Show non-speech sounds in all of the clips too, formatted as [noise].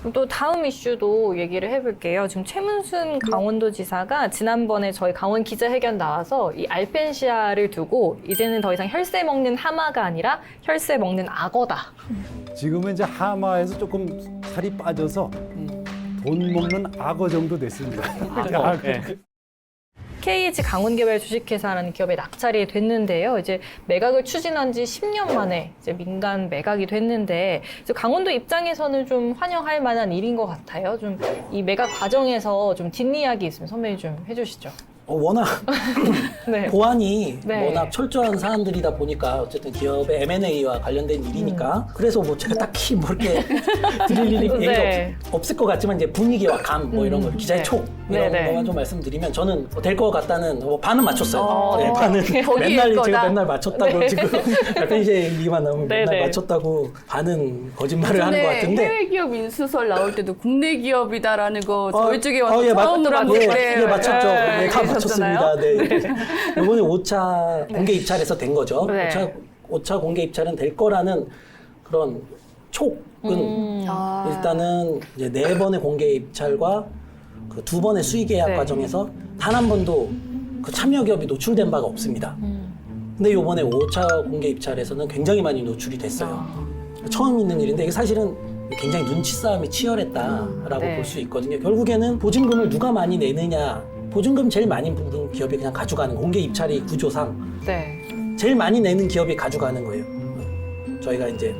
그럼 또 다음 이슈도 얘기를 해볼게요. 지금 최문순 강원도지사가 지난번에 저희 강원 기자회견 나와서 이 알펜시아를 두고 이제는 더 이상 혈세 먹는 하마가 아니라 혈세 먹는 악어다. 지금은 이제 하마에서 조금 살이 빠져서 돈 먹는 악어 정도 됐습니다. 악어. [laughs] KH 강원개발 주식회사라는 기업에 낙찰이 됐는데요. 이제 매각을 추진한 지 10년 만에 이제 민간 매각이 됐는데 강원도 입장에서는 좀 환영할 만한 일인 것 같아요. 좀 이 매각 과정에서 좀 뒷이야기 있으면 선배님 좀 해주시죠. 어, 워낙 [laughs] 네. 보안이 네. 워낙 철저한 사안들이다 보니까 어쨌든 기업의 M&A와 관련된 일이니까 그래서 뭐 제가 딱히 뭐 이렇게 [laughs] 드릴 일이 음. 네. 없- 없을 것 같지만 이제 분위기와 감 뭐 이런 걸 음, 기자의 네. 촉 네, 이런 네. 것만 좀 말씀드리면 저는 될 것 같다는 뭐 반은 맞췄어요. 어, 네, 반은 거기일 맨날 거다. 제가 맨날 맞췄다고 네. 지금 [laughs] 약간 이제 얘기만 나오면 네, 맨날 네. 맞췄다고 반은 거짓말을 하는 것 같은데 해외 기업 인수설 나올 때도 국내 기업이다라는 거 저희 쪽에 와서 어, 예, 맞- 처음으로 한 예, 예, 맞췄죠. 네, 네, 다 그러셨 잖아요. 맞췄습니다. 네. [laughs] 이번에 5차 공개 입찰에서 된 거죠. 네. 5차, 5차 공개 입찰은 될 거라는 그런 촉은 음. 아. 일단은 이제 네 번의 공개 입찰과 그 두 번의 수의 계약 네. 과정에서 단 한 번도 그 참여 기업이 노출된 바가 없습니다. 음. 근데 이번에 5차 공개 입찰에서는 굉장히 많이 노출이 됐어요. 아. 처음 있는 일인데 이게 사실은 굉장히 눈치 싸움이 치열했다라고 네. 볼 수 있거든요. 결국에는 보증금을 누가 많이 내느냐, 보증금 제일 많이 부른 기업이 그냥 가져가는 공개 입찰이 구조상 네. 제일 많이 내는 기업이 가져가는 거예요. 저희가 이제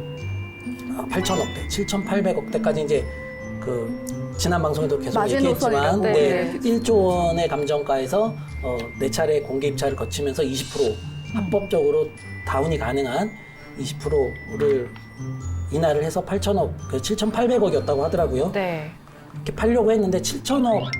8천억대, 7,800억대까지 이제 그 지난 방송에도 계속 얘기했지만. 네, 네. 1조 원의 감정가에서 어, 네 차례 공개 입찰을 거치면서 20% 합법적으로 다운이 가능한 20%를 인하를 해서 8천억, 그 7,800억이었다고 하더라고요. 네. 이렇게 팔려고 했는데 7천억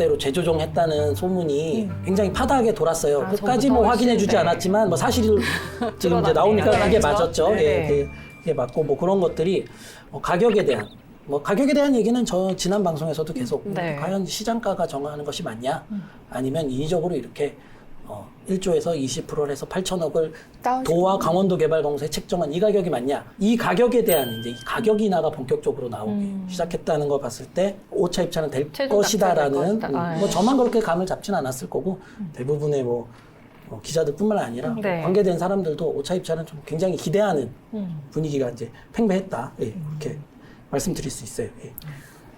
대로 재조정했다는 소문이 굉장히 파다하게 돌았어요. 아, 끝까지 전부 뭐다 확인해주지 않았지만 뭐 사실 [laughs] 지금 이제 드러났네요. 나오니까 그게 드러났죠? 맞았죠. 네. 예, 그- 그게 맞고 뭐 그런 것들이 뭐 가격에 대한 뭐 가격에 대한 얘기는 저 지난 방송에서도 계속 네. 과연 시장가가 정하는 것이 맞냐 아니면 인위적으로 이렇게 어, 1조에서 20%를 해서 8천억을 다운 도와 강원도 개발공사에 책정한 이 가격이 맞냐? 이 가격에 대한 이제 이 가격 인하가 본격적으로 나오기 음. 시작했다는 걸 봤을 때 5차 입찰은 될 것이다라는 낙찰될 것이다. 음, 아, 뭐 예. 저만 그렇게 감을 잡지는 않았을 거고 대부분의 뭐 어, 기자들뿐만 아니라 네. 관계된 사람들도 5차 입찰은 좀 굉장히 기대하는 음. 분위기가 이제 팽배했다. 예, 그렇게 말씀드릴 수 있어요. 예.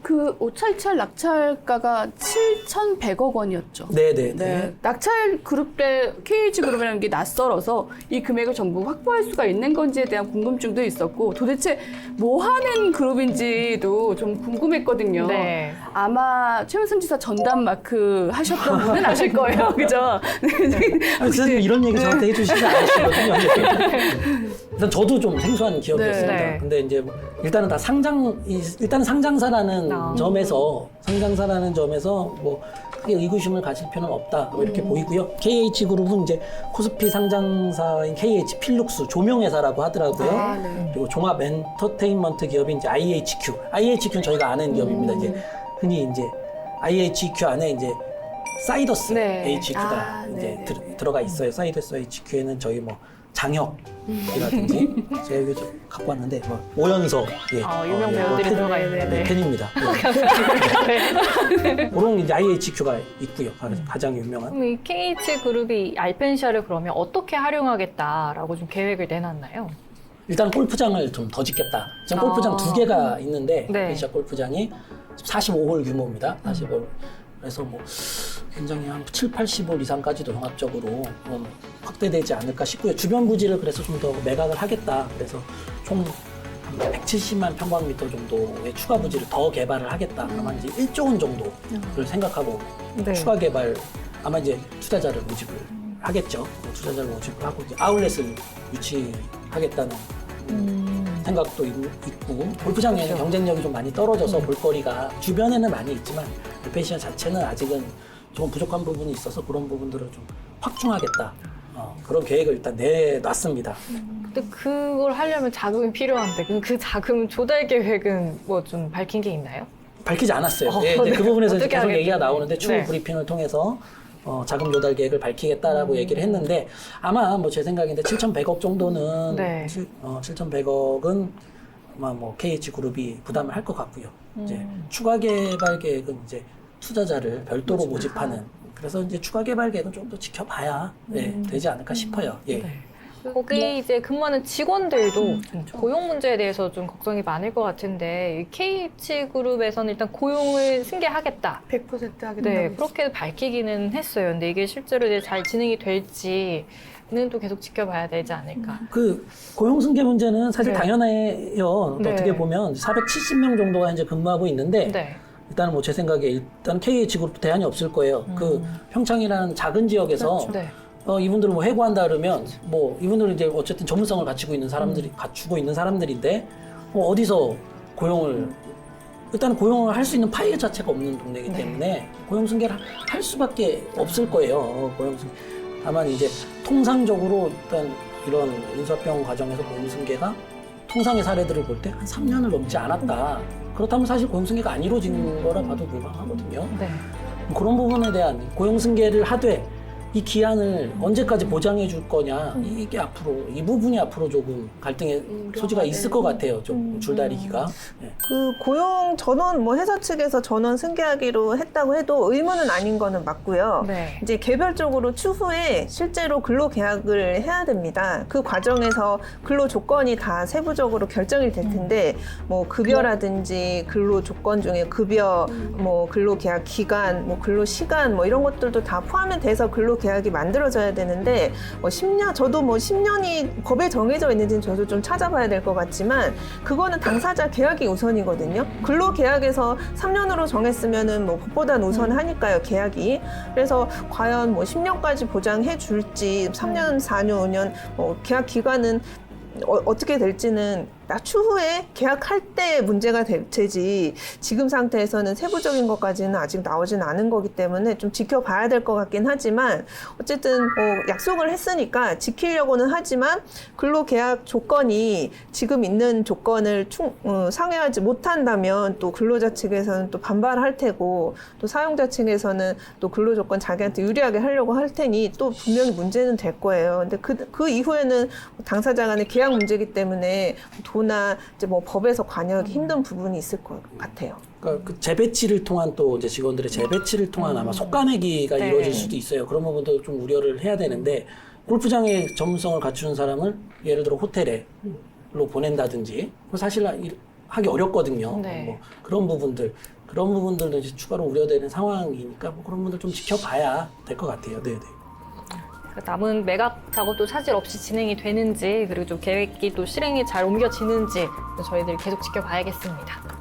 그 5차 입찰 낙찰가가 7,100억 원이었죠. 네, 네, 네. 네. 낙찰 그룹에 KH 그룹이라는 게 낯설어서 이 금액을 전부 확보할 수가 있는 건지에 대한 궁금증도 있었고 도대체 뭐 하는 그룹인지도 좀 궁금했거든요. 네. 아마 최은순 지사 전담 마크 하셨던 분은 아실 거예요. [laughs] 그죠? 네. 아니, 선생님 이런 얘기 저한테 해주시지 않으시거든요. [laughs] 일단 저도 좀 생소한 기업이었습니다. 네. 근데 이제 뭐 일단은 다 상장, 이- 일단은 상장사라는 아. 점에서 상장사라는 점에서 뭐 크게 의구심을 가질 필요는 없다 뭐 이렇게 보이고요. KH 그룹은 이제 코스피 상장사인 KH 필룩스 조명회사라고 하더라고요. 아, 네. 그리고 종합 엔터테인먼트 기업인 이제 IHQ. IHQ는 저희가 아는 기업입니다. 이제 흔히 이제 IHQ 안에 이제 사이더스 네. HQ가 아, 이제 네네. 들, 들어가 있어요. 사이더스 HQ에는 저희 뭐 장혁이라든지 제가 여기 좀 갖고 왔는데 뭐 오연석 예. 아, 유명 예, 배우들이 팬- 들어가 있네요. 네, 네. 팬입니다. [laughs] 예. 그런 이제 IHQ가 있고요. 가장 유명한. 그럼 이 KH 그룹이 알펜시아를 그러면 어떻게 활용하겠다라고 좀 계획을 내놨나요? 일단 골프장을 좀 더 짓겠다. 지금 아. 골프장 두 개가 있는데 네. 아시아 골프장이 45홀 규모입니다. 45홀. 그래서 뭐 굉장히 한 7, 80홀 이상까지도 종합적으로 어, 확대되지 않을까 싶고요. 주변 부지를 그래서 좀 더 매각을 하겠다. 그래서 총 170만 평방미터 정도의 추가 부지를 더 개발을 하겠다. 아마 이제 1조 원 정도를 생각하고 네. 추가 개발 아마 이제 투자자를 모집을 하겠죠. 뭐 투자자를 모집을 하고 이제 아울렛을 유치하겠다는 음. 생각도 있, 고 골프장에는 그렇죠. 경쟁력이 좀 많이 떨어져서 볼거리가 주변에는 많이 있지만 알펜시아 자체는 아직은 조금 부족한 부분이 있어서 그런 부분들을 좀 확충하겠다. 어, 그런 계획을 일단 내놨습니다. 근데 그걸 하려면 자금이 필요한데 그럼 그 자금 조달 계획은 뭐 좀 밝힌 게 있나요? 밝히지 않았어요. 어, 예, 이제 네. 그 부분에서 계속? 얘기가 나오는데 추후 네. 브리핑을 통해서 어, 자금 조달 계획을 밝히겠다라고 음. 얘기를 했는데 아마 뭐 제 생각인데 7,100억 정도는 네. 칠- 어, 7,100억은 아마 뭐 KH 그룹이 부담을 할 것 같고요. 이제 음. 추가 개발 계획은 이제 투자자를 별도로 모집하는 그래서 이제 추가 개발 계획은 좀 더 지켜봐야 네, 되지 않을까 싶어요. 예. 네. 거기 이제 근무하는 직원들도 음, 좀 고용 문제에 대해서 좀 걱정이 많을 것 같은데 이 KH 그룹에서는 일단 고용을 승계하겠다. 100% 하겠다고 네, 했어요. 그렇게 밝히기는 했어요. 근데 이게 실제로 이제 잘 진행이 될지는 또 계속 지켜봐야 되지 않을까. 그 고용 승계 문제는 사실 네. 당연해요. 네. 어떻게 보면 470명 정도가 이제 근무하고 있는데 네. 일단은 뭐 제 생각에 일단 KH 그룹 대안이 없을 거예요. 그 평창이라는 작은 지역에서 네. 어, 이분들을 뭐 해고한다 그러면 뭐 이분들은 이제 어쨌든 전문성을 갖추고 있는 사람들이 갖추고 있는 사람들인데 뭐 어디서 고용을 일단 고용을 할 수 있는 파이 자체가 없는 동네이기 네. 때문에 고용 승계를 할 수밖에 없을 거예요. 어, 고용 승 다만 이제 통상적으로 일단 이런 인사병 과정에서 고용 승계가 통상의 사례들을 볼 때 한 3년을 넘지 않았다. 그렇다면 사실 고용 승계가 안 이루어진 거라 봐도 무방하거든요. 네. 그런 부분에 대한 고용 승계를 하되 이 기한을 언제까지 보장해 줄 거냐 이게 앞으로 이 부분이 앞으로 조금 갈등의 소지가 있을 것 같아요 좀 줄다리기가 예. 그 고용 전원 뭐 회사 측에서 전원 승계하기로 했다고 해도 의무는 아닌 거는 맞고요. 네. 이제 개별적으로 추후에 실제로 근로 계약을 해야 됩니다. 그 과정에서 근로 조건이 다 세부적으로 결정이 될 텐데 뭐 급여라든지 근로 조건 중에 급여, 뭐 근로 계약 기간, 뭐 근로 시간 뭐 이런 것들도 다 포함이 돼서 근로 계약이 만들어져야 되는데 뭐 10년 저도 뭐 10년이 법에 정해져 있는지는 저도 좀 찾아봐야 될 것 같지만 그거는 당사자 계약이 우선이거든요. 근로 계약에서 3년으로 정했으면은 뭐 법보단 우선하니까요, 계약이. 그래서 과연 뭐 10년까지 보장해 줄지 3년, 4년, 5년 뭐 계약 기간은 어, 떻게 될지는 나 추후에 계약할 때 문제가 될 테지 지금 상태에서는 세부적인 것까지는 아직 나오진 않은 거기 때문에 좀 지켜봐야 될 것 같긴 하지만 어쨌든 뭐 약속을 했으니까 지키려고는 하지만 근로 계약 조건이 지금 있는 조건을 충, 어, 상회하지 못한다면 또 근로자 측에서는 또 반발할 테고 또 사용자 측에서는 또 근로 조건 자기한테 유리하게 하려고 할 테니 또 분명히 문제는 될 거예요. 근데 그, 그 이후에는 당사자 간의 계약 문제이기 때문에 도나 이제 뭐 법에서 관여하기 힘든 부분이 있을 것 같아요. 그러니까 그 재배치를 통한 또 이제 직원들의 재배치를 통한 아마 속가내기가 네. 이루어질 수도 있어요 그런 부분도 좀 우려를 해야 되는데 골프장의 전문성을 갖추는 사람을 예를 들어 호텔에 로 보낸다든지 그거 사실 일- 하기 어렵거든요 네. 뭐 그런 부분들 그런 부분들도 이제 추가로 우려되는 상황이니까 뭐 그런 부분들 좀 지켜봐야 될 것 같아요 네 네. 남은 매각 작업도 차질 없이 진행이 되는지 그리고 좀 계획이 또 실행이 잘 옮겨지는지 저희들 계속 지켜봐야겠습니다.